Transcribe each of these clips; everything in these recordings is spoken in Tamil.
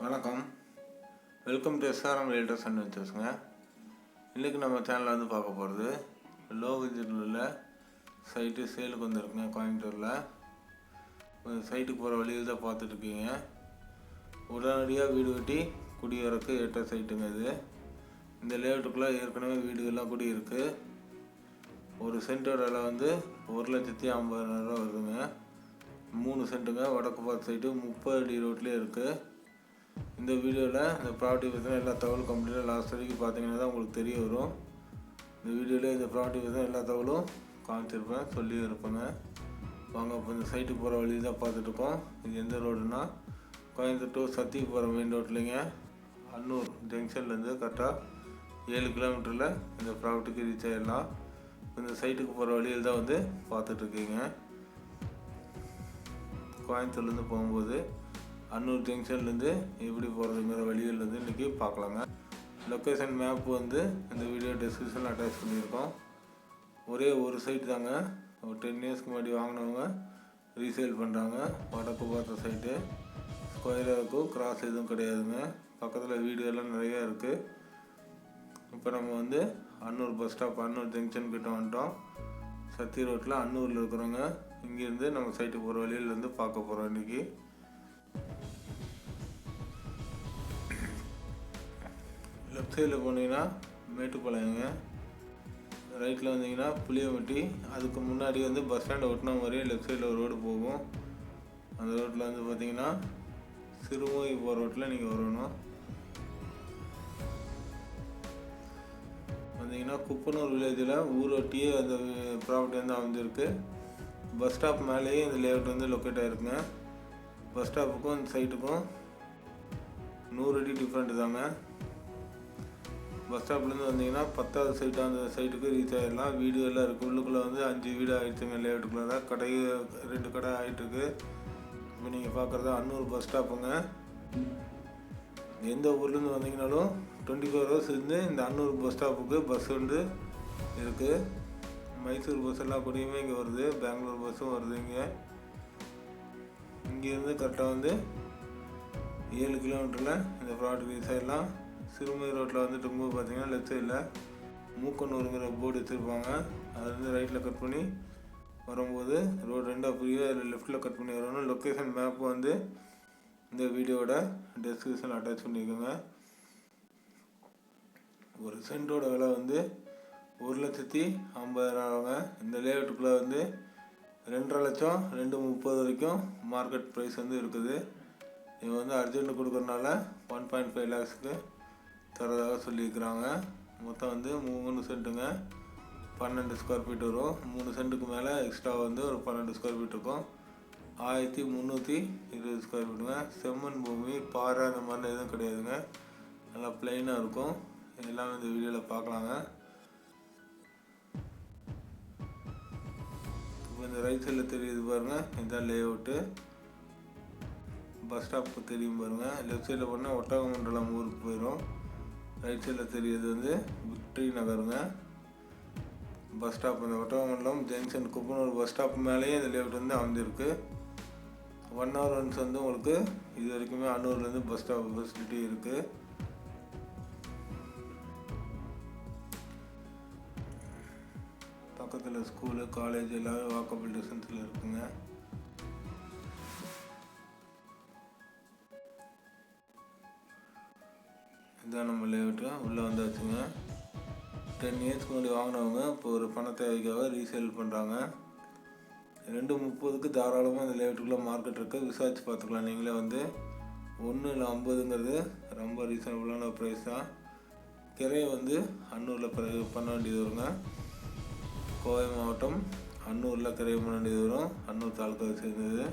வணக்கம். Welcome to SRM realtors and வெஞ்சர்ஸுங்க இன்றைக்கி நம்ம சேனலில் வந்து பார்க்க போகிறது லோ பட்ஜெட்டில் உள்ள சைட்டு சேலுக்கு வந்திருக்குங்க கோயம்புத்தூரில். சைட்டுக்கு போகிற வழியில் தான் பார்த்துட்ருக்கீங்க உடனடியாக வீடு கட்டி குடியேறக்கு ஏற்ற சைட்டுங்க இது. இந்த லேஅவுட்டுக்குள்ளே ஏற்கனவே வீடுகள்லாம் குடி இருக்குது ஒரு சென்ட்டோட விலை வந்து ஒரு லட்சத்தி ஐம்பதாயிரம் ரூபா வருதுங்க. மூணு சென்ட்டுங்க வடக்கு பார்த்து சைட்டு முப்பது அடி ரோட்லேயே இருக்குது இந்த வீடியோவில் இந்த ப்ராப்பர்ட்டி பற்றின எல்லா தகவலும் கம்ப்ளீட்டாக லாஸ்ட் வரைக்கும் பார்த்தீங்கன்னா தான் உங்களுக்கு தெரிய வரும். இந்த வீடியோவில் இந்த ப்ராப்பர்ட்டி பற்றின எல்லா தகவலும் காமிச்சிருப்பேன் சொல்லி இருப்பேங்க. வாங்க இப்போ இந்த சைட்டுக்கு போகிற வழி தான் பார்த்துட்ருக்கோம் இது எந்த ரோடுனா கோயம்புத்தூர் to சத்தி போகிற மெயின் ரோட்லைங்க அன்னூர் ஜங்ஷன்லேருந்து கரெக்டாக ஏழு கிலோமீட்டரில் இந்த ப்ராப்பர்ட்டிக்கு ரீச் ஆகிடலாம் இந்த சைட்டுக்கு போகிற வழியில் தான் வந்து பார்த்துட்ருக்கீங்க கோயம்புத்தூர்லேருந்து போகும்போது அன்னூர் ஜங்ஷன்லேருந்து எப்படி போகிறதுங்கிற வழிகள்லேருந்து வந்து இன்றைக்கி பார்க்கலாங்க. லொக்கேஷன் மேப் வந்து இந்த வீடியோ டிஸ்கிரிப்ஷனில் அட்டாச் பண்ணியிருக்கோம். ஒரே ஒரு சைட் தாங்க. ஒரு டென் இயர்ஸ்க்கு முன்னாடி வாங்கினவங்க ரீசேல் பண்ணுறாங்க வடக்கு பார்த்த சைட்டு ஸ்கொயராக இருக்கும் கிராஸ் எதுவும் கிடையாதுங்க. பக்கத்தில் வீடு எல்லாம் நிறையா இருக்குது இப்போ நம்ம வந்து Annur bus stop Annur junction கிட்ட வந்துட்டோம். சத்தி ரோட்டில் அன்னூரில் இருக்கிறவங்க இங்கேருந்து நம்ம சைட்டு போகிற வழியிலேருந்து பார்க்க போகிறோம் இன்றைக்கி லெஃப்ட் சைடில் போனீங்கன்னா மேட்டுப்பாளையங்க. ரைட்டில் வந்தீங்கன்னா புளியவட்டி அதுக்கு முன்னாடி வந்து பஸ் ஸ்டாண்டை ஒட்டின மாதிரியே லெஃப்ட் சைடில் ஒரு ரோடு போகும். அந்த ரோட்டில் வந்து பார்த்தீங்கன்னா சிறுமூகி போகிற ரோட்டில் நீங்கள் வரணும். வந்தீங்கன்னா குப்பனூர் வில்லேஜில் ஊரொட்டியே அந்த ப்ராப்பர்ட்டி வந்து அமைஞ்சிருக்கு. பஸ் ஸ்டாப் மேலேயே இந்த லேஅவுட் வந்து லொக்கேட் ஆகிருக்குங்க பஸ் ஸ்டாப்புக்கும் இந்த சைட்டுக்கும் நூறு அடி டிஃப்ரெண்ட் தாங்க. பஸ் ஸ்டாப்லேருந்து வந்தீங்கன்னா பத்தாவது சைட்டு அந்த சைட்டுக்கு ரீச் ஆகிடலாம் வீடு எல்லாம் இருக்குது உள்ளுக்குள்ளே வந்து அஞ்சு வீடு ஆகிடுச்சுங்க லேஅவுட்டுக்குள்ளே கடை ரெண்டு கடை ஆகிட்டுருக்கு இப்போ நீங்கள் பார்க்குறது அன்னூர் பஸ் ஸ்டாப்புங்க. எந்த ஊர்லேருந்து வந்தீங்கனாலும் டுவெண்ட்டி ஃபோர் ஹவர்ஸ் இருந்து இந்த அன்னூர் பஸ் ஸ்டாப்புக்கு பஸ் வந்து இருக்குது மைசூர் பஸ் எல்லாம் கூடயுமே இங்கே வருது. பெங்களூர் பஸ்ஸும் வருது இங்கே. இங்கேருந்து கரெக்டாக வந்து ஏழு கிலோமீட்டரில் இந்த ப்ராடக்ட் ரீச் ஆகிடலாம் ரோட்டில் வந்து இருக்கும்போது பார்த்தீங்கன்னா லெஃப்ட் சைடில் மூக்கனூருங்கிற போர்டு எடுத்துருப்பாங்க அதுலேருந்து ரைட்டில் கட் பண்ணி வரும்போது ரோடு ரெண்டாக புரிய அதில் லெஃப்ட்டில் கட் பண்ணி வரணும் லொக்கேஷன் மேப் வந்து இந்த வீடியோவோட டெஸ்கிரிப்ஷன் அட்டாச் பண்ணிக்கோங்க. ஒரு சென்டோட விலை வந்து ஒரு லட்சத்தி ஐம்பதாயிரம் ஆகுங்க. இந்த லேஅவுட்டுக்குள்ளே வந்து ரெண்டரை லட்சம் ரெண்டு முப்பது வரைக்கும் மார்க்கெட் ப்ரைஸ் வந்து இருக்குது. இவங்க வந்து அர்ஜென்ட் கொடுக்குறனால ஒன் பாயிண்ட் ஃபைவ் லேக்ஸுக்கு தரதாக சொல்லியிருக்கிறாங்க. மொத்தம் வந்து மூணு சென்ட்டுங்க பன்னெண்டு ஸ்கொயர் ஃபீட் வரும். மூணு சென்ட்டுக்கு மேலே எக்ஸ்ட்ரா வந்து ஒரு பன்னெண்டு ஸ்கொயர் ஃபீட் இருக்கும். ஆயிரத்தி முந்நூற்றி இருபது ஸ்கொயர் ஃபீட்டுங்க செம்மண் பூமி பாறை அந்த மாதிரிலாம் எதுவும் கிடையாதுங்க. நல்லா பிளெயினாக இருக்கும். எல்லாமே இந்த வீடியோவில் பார்க்கலாங்க. இப்போ இந்த ரைட் சைடில் தெரியுது பாருங்கள் இதுதான் லே அவுட்டு பஸ் ஸ்டாப்பு தெரியும் பாருங்கள் லெஃப்ட் சைடில் போனால் ஒட்டகமண்டலம் ஊருக்கு போயிடும் ரைட் சைடில் தெரியுது வந்து விக்டரி நகருங்க. பஸ் ஸ்டாப் இந்த Ottakamandalam junction Kuppanur bus stop மேலேயே இந்த லேஅவுட் வந்து அமைஞ்சிருக்கு. ஒன் ஹவர் ஒன்ஸ் வந்து உங்களுக்கு இது வரைக்குமே அன்னூர்லேருந்து பஸ் ஸ்டாப் ஃபெசிலிட்டி இருக்குது பக்கத்தில் ஸ்கூலு காலேஜ் எல்லாமே வாக்கபிள் டிஸ்டன்ஸில் இருக்குங்க. இதுதான் நம்ம லேஅவுட்டு உள்ளே வந்தாச்சுங்க. டென் இயர்ஸ்க்கு முன்னாடி வாங்கினவங்க இப்போ ஒரு பண தேவைக்காக ரீசேல் பண்ணுறாங்க ரெண்டு முப்பதுக்கு தாராளமாக இந்த லேஅவுட்டுக்குள்ளே மார்க்கெட் இருக்குது விசாரித்து பார்த்துக்கலாம். நீங்களே வந்து ஒன்று இல்லை ஐம்பதுங்கிறது ரொம்ப ரீசனபுளான ப்ரைஸ் தான். கிரையை வந்து அன்னூரில் பண்ண வேண்டியது வருங்க. கோவை மாவட்டம் அன்னூரில் கிரையை வரும் அன்னூர் தாலுக்காவை சேர்ந்தது.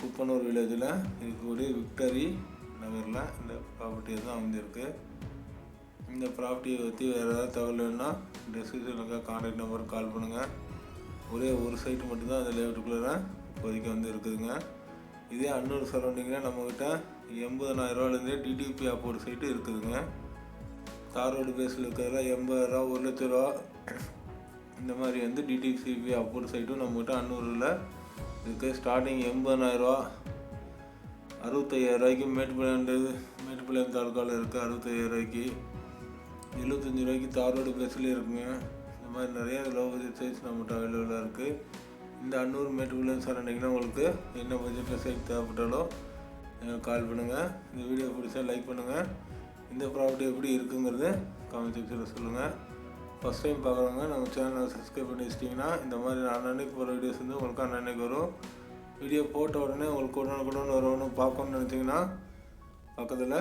குப்பனூர் வில்லேஜில் இருக்கக்கூடிய விக்டரி நகரில் இந்த ப்ராப்பர்ட்டி தான் அமைஞ்சிருக்கு இந்த ப்ராப்பர்ட்டியை பற்றி வேறு ஏதாவது தகவல் வேணுன்னா டிஸ்கிரிப்ஷனில் கான்டாக்ட் நம்பருக்கு கால் பண்ணுங்கள் ஒரே ஒரு சைட்டு மட்டும்தான் அந்த லேவுட்டுக்குள்ளே இப்போதைக்கு வந்து இருக்குதுங்க. இதே அன்னூர் சரௌண்டிங்கில் நம்மக்கிட்ட எண்பதனாயிரரூவாலேருந்தே டிடிபி அப்போர்ட் சைட்டு இருக்குதுங்க. தார் ரோடு பேஸில் இருக்கிறதுல எண்பதாயிரரூவா ஒரு லட்ச ரூபா இந்த மாதிரி வந்து டிடிசிபி அப்போர் சைட்டும் நம்மகிட்ட அன்னூரில் இருக்குது ஸ்டார்டிங் எண்பதனாயிரரூவா அறுபத்தையாயிரரூவாய்க்கு மேட்டுப்பாளையம் மேட்டுப்பாளையம் தாலுக்காவில் இருக்குது அறுபத்தையாயிரரூவாய்க்கு. எழுபத்தஞ்சி ரூபாய்க்கு தாரோடு பெஸ்ட்லேயே இருக்குங்க. இந்த மாதிரி நிறைய லோ பட்ஜெட் சைஸ் நம்மகிட்ட அவைலபிளாக இருக்குது இந்த அன்னூர் மேட்டுப்பாளையம் சரண்டிங்கன்னா உங்களுக்கு என்ன பட்ஜெட்டில் சைட் தேவைப்பட்டாலும் எனக்கு கால் பண்ணுங்கள் இந்த வீடியோ பிடிச்சா லைக் பண்ணுங்கள் இந்த ப்ராப்பர்ட்டி எப்படி இருக்குங்கிறது கமெண்ட் செக்ஷனில் சொல்லுங்கள் ஃபஸ்ட் டைம் பார்க்குறவங்க நம்ம சேனலை சப்ஸ்கிரைப் பண்ணி வச்சிட்டிங்கன்னா இந்த மாதிரி அன்னன்னைக்கு போகிற வீடியோஸ் வந்து உங்களுக்கு அன்னன்னைக்கு வரும். வீடியோ போட்ட உடனே உங்களுக்கு உடனுக்குடன் வரணும்னு பார்க்கணும்னு நினச்சிங்கன்னா பக்கத்தில்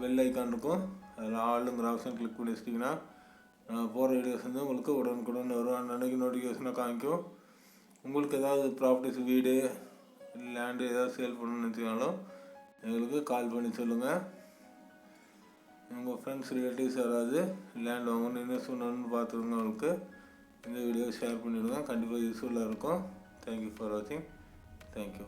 பெல் ஐக்கான் இருக்கும். அதில் ஆளுங்கிற ஆப்ஷன் கிளிக் பண்ணி வச்சிட்டிங்கன்னா நான் போகிற வீடியோஸ் வந்து உங்களுக்கு உடனுக்குடன் வரும். அன்னன்னைக்கு நோட்டிஃபிகேஷனாக காமிக்கும். உங்களுக்கு ஏதாவது ப்ராப்பர்ட்டிஸ் வீடு லேண்டு ஏதாவது சேல் பண்ணணும்னு நினச்சிங்கனாலும் எங்களுக்கு கால் பண்ணி சொல்லுங்கள் உங்கள் ஃப்ரெண்ட்ஸ் ரிலேட்டிவ்ஸ் யாராவது லேண்ட் வாங்கணும் இன்வெஸ்ட் பண்ணணும்னு பார்த்துருந்தவங்களுக்கு இந்த வீடியோ ஷேர் பண்ணிவிடுங்க கண்டிப்பாக யூஸ்ஃபுல்லாக இருக்கும். தேங்க்யூ ஃபார் வாட்சிங் தேங்க்யூ